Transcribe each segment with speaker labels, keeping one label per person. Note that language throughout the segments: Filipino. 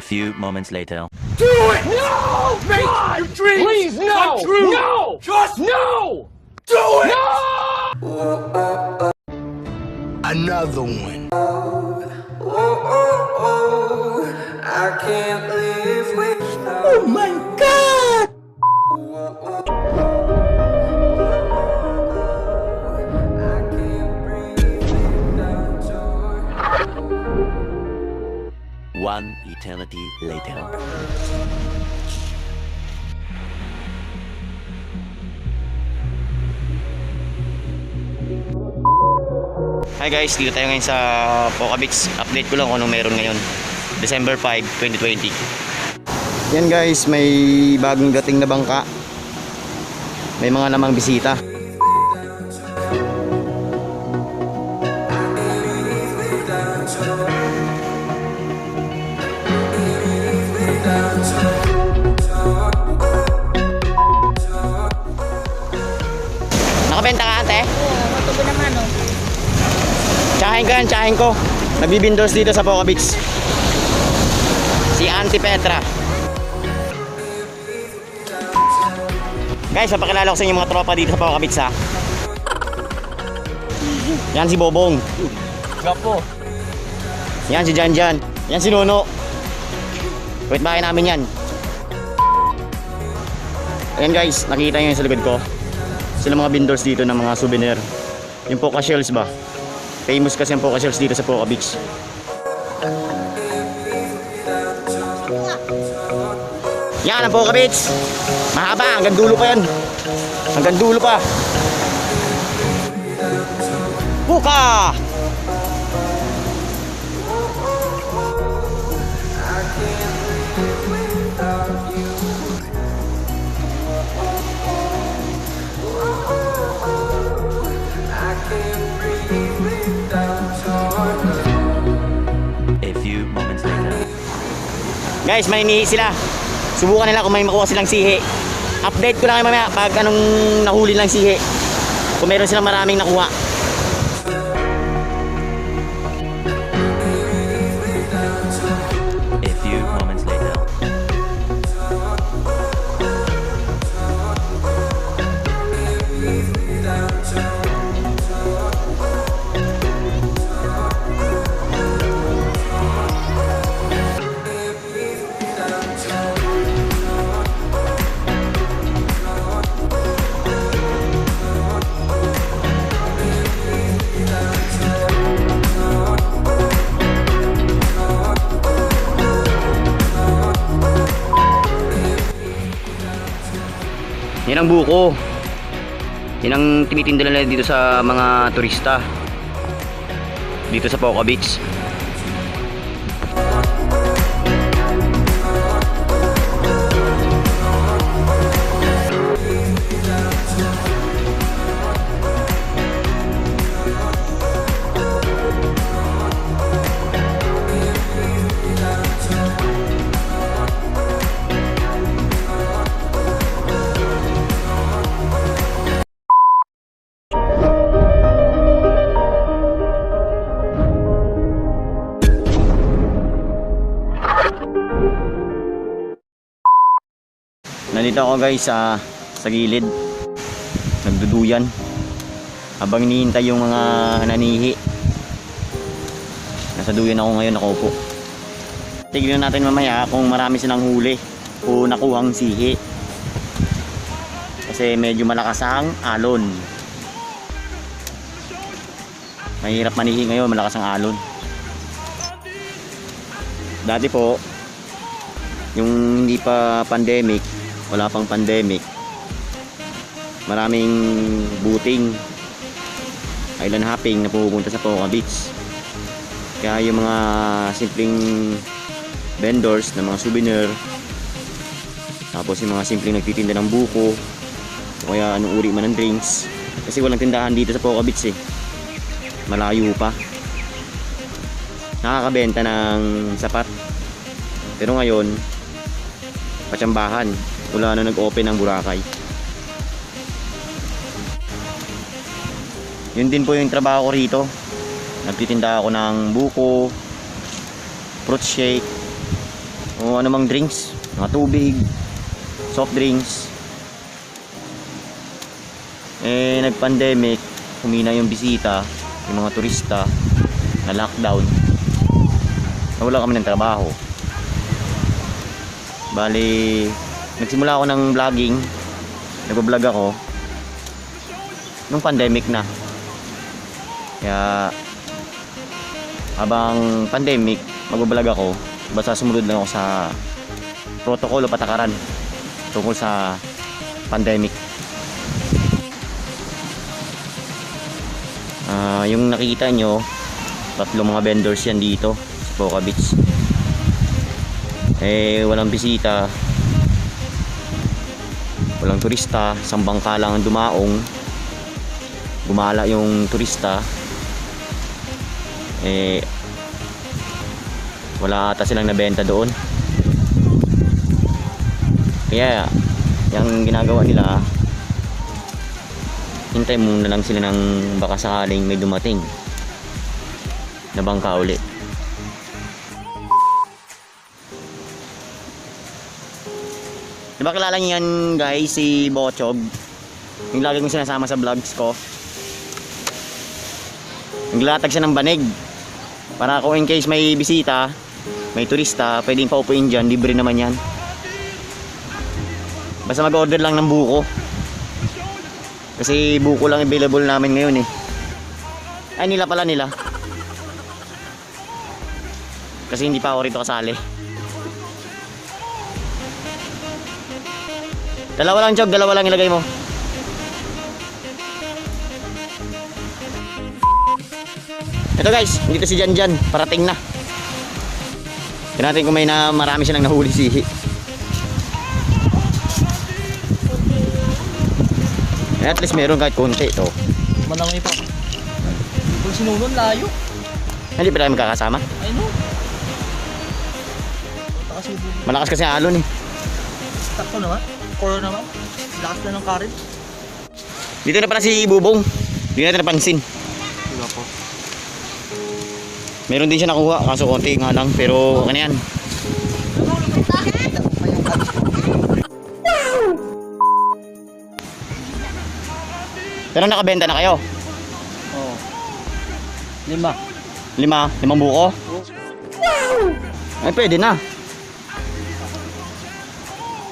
Speaker 1: A few moments later.
Speaker 2: Do it! No! Make your dreams Please, no! come true! No! Just no! Do it! No!
Speaker 3: Another one. Oh, oh, oh,
Speaker 4: I can't
Speaker 1: One eternity later.
Speaker 5: Hi guys, dito tayo ngayon sa Pokabits. Update ko lang kung anong meron ngayon. December 5, 2020. Yan guys, may bagong dating na bangka. May mga namang bisita. Tsahin ko yan, tsahin ko. Nagbibindors dito sa Poca Beach. Si Auntie Petra. Guys, papakilala ko sa inyo mga tropa dito sa Poca Beach ha. Yan si Bobong.
Speaker 2: Gapo.
Speaker 5: Yan si Jan Jan. Yan si Nono. Wait bahay namin yan. Ayan guys, nakita nyo yun sa likod ko. Sila mga vendors dito ng mga souvenir. Yung Poca Shells ba? Famous kasi ang Poca Shells dito sa Poca Beach. Yan ang Poca Beach. Mahaba, hanggang dulo pa yan. Hanggang dulo pa. Puka! Guys, maninihi sila. Subukan nila kung may makuha silang sihi. Update ko lang kayo mamaya pag anong nahuli lang sihi. Kung meron silang maraming nakuha. Yan ang buko. Yan ang tinitinda nila dito sa mga turista. Dito sa Poca Beach. Nandito ako guys sa sa gilid. Nagduduyan. Habang hinihintay yung mga nanihi. Nasa duyan ako ngayon nakaupo. Tignan natin mamaya kung marami silang huli o nakuhang sihi. Kasi medyo malakas ang alon. Mahirap manihi ngayon, malakas ang alon. Dati po, yung hindi pa pandemic, wala pang pandemic, maraming booting, island hopping na pumupunta sa Poca Beach. Kaya yung mga simpleng vendors ng mga souvenir, tapos yung mga simpleng nagtitinda ng buko, o kaya anong uri man ng drinks, kasi walang tindahan dito sa Poca Beach eh. Malayo pa. Nakakabenta ng sapat. Pero ngayon, patsambahan. Wala na nag-open ng Boracay. Yun din po yung trabaho ko rito. Nagtitinda ako ng buko, fruit shake, o anumang drinks, mga tubig, soft drinks. Eh, nag-pandemic, humina yung bisita, yung mga turista, na lockdown. Nawala kami ng trabaho. Bali, nagsimula ako ng vlogging, nag-vlog ako, nung pandemic na. Kaya, habang pandemic, mag-vlog ako, basta sumunod lang ako sa protocol patakaran tungkol sa pandemic. Ah, yung nakikita nyo, tatlong mga vendors yan dito sa Boca Beach. Eh, walang bisita, walang turista, isang bangka lang ang dumaong. Gumala yung turista. Eh, wala ata silang nabenta doon. Kaya, yung ginagawa nila, hintay muna lang sila ng baka sakaling may dumating na bangka uli. Di ba kilala niyo yan guys, si Bochog? Yung lagi kong sinasama sa vlogs ko. Naglatag siya ng banig. Para kung in case may bisita, may turista, pwedeng paupuin dyan, libre naman yan. Basta mag-order lang ng buko. Kasi buko lang available namin ngayon eh. Ay nila pala nila. Kasi hindi pa ako rito kasali. Dalawa lang, Chog. Dalawa lang ilagay mo. Ito guys, dito si Jan Jan. Parating na. Tignan natin kung may na marami silang nahuli sihi. Eh, at least meron kahit konti ito.
Speaker 2: Malangoy pa. Kung sinunod, layo.
Speaker 5: Hindi pa tayo magkakasama.
Speaker 2: I know.
Speaker 5: Malakas kasi alon eh.
Speaker 2: Takto naman. Core naman. Lakas na ng current.
Speaker 5: Dito na pala si Bubong. Hindi natin napansin.
Speaker 2: Diba po?
Speaker 5: Meron din siya nakuha, kaso konti nga lang. Pero ano yan? Pero nakabenta na kayo.
Speaker 2: Oo. Lima.
Speaker 5: Lima, limang buko. Ay, pwede na.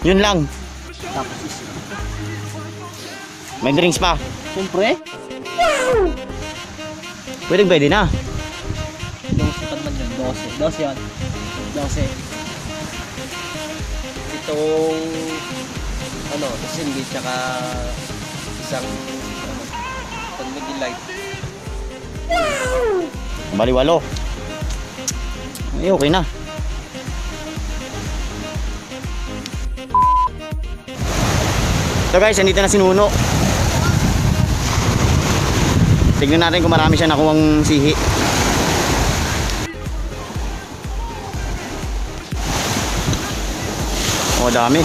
Speaker 5: Yun lang.
Speaker 2: Tapos.
Speaker 5: May drinks pa.
Speaker 2: Siyempre.
Speaker 5: Pwede, pwede na.
Speaker 2: 12 pa naman yun. 12. 12 yun. 12.
Speaker 6: itong ano, hindi tsaka isang ano, pag light.
Speaker 5: Bali, walo. Ay, okay na. So guys, andito na si Nuno. Tignan natin kung marami siya nakuwang sihi. Oh, dami.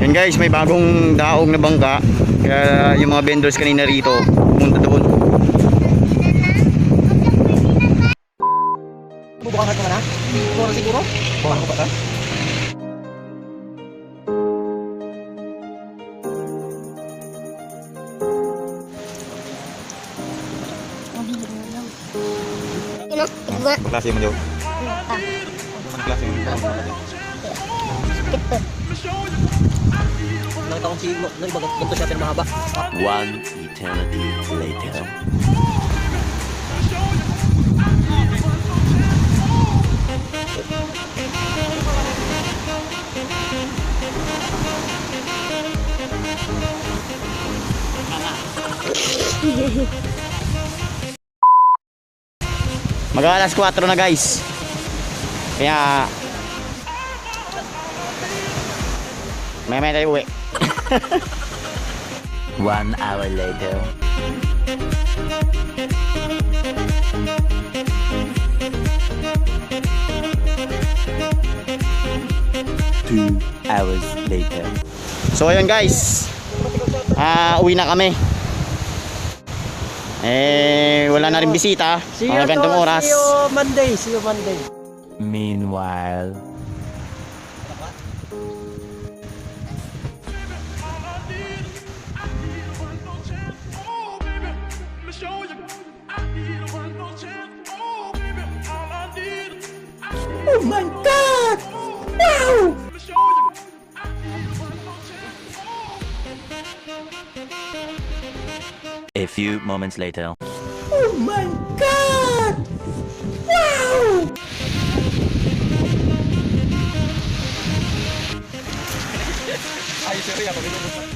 Speaker 5: Yan guys, may bagong daog na bangka. Kaya yung mga vendors kanina rito, pumunta doon. Klase mo daw. Klase mo
Speaker 2: Nakita kong si no, no, iba ganito siya pero mahaba.
Speaker 1: One eternity later.
Speaker 5: Mag alas 4 na guys. Kaya May may tayo uwi.
Speaker 1: One hour later. Two hours later.
Speaker 5: So ayun guys. Ah, uwi na kami. Eh, wala na rin bisita.
Speaker 2: See you,
Speaker 5: Mga gantong
Speaker 2: to-
Speaker 5: oras.
Speaker 2: see you Monday. See you Monday.
Speaker 1: Meanwhile,
Speaker 4: Oh my god!
Speaker 1: Few moments later.
Speaker 4: Oh my god! Wow!
Speaker 7: Ay, sorry ako.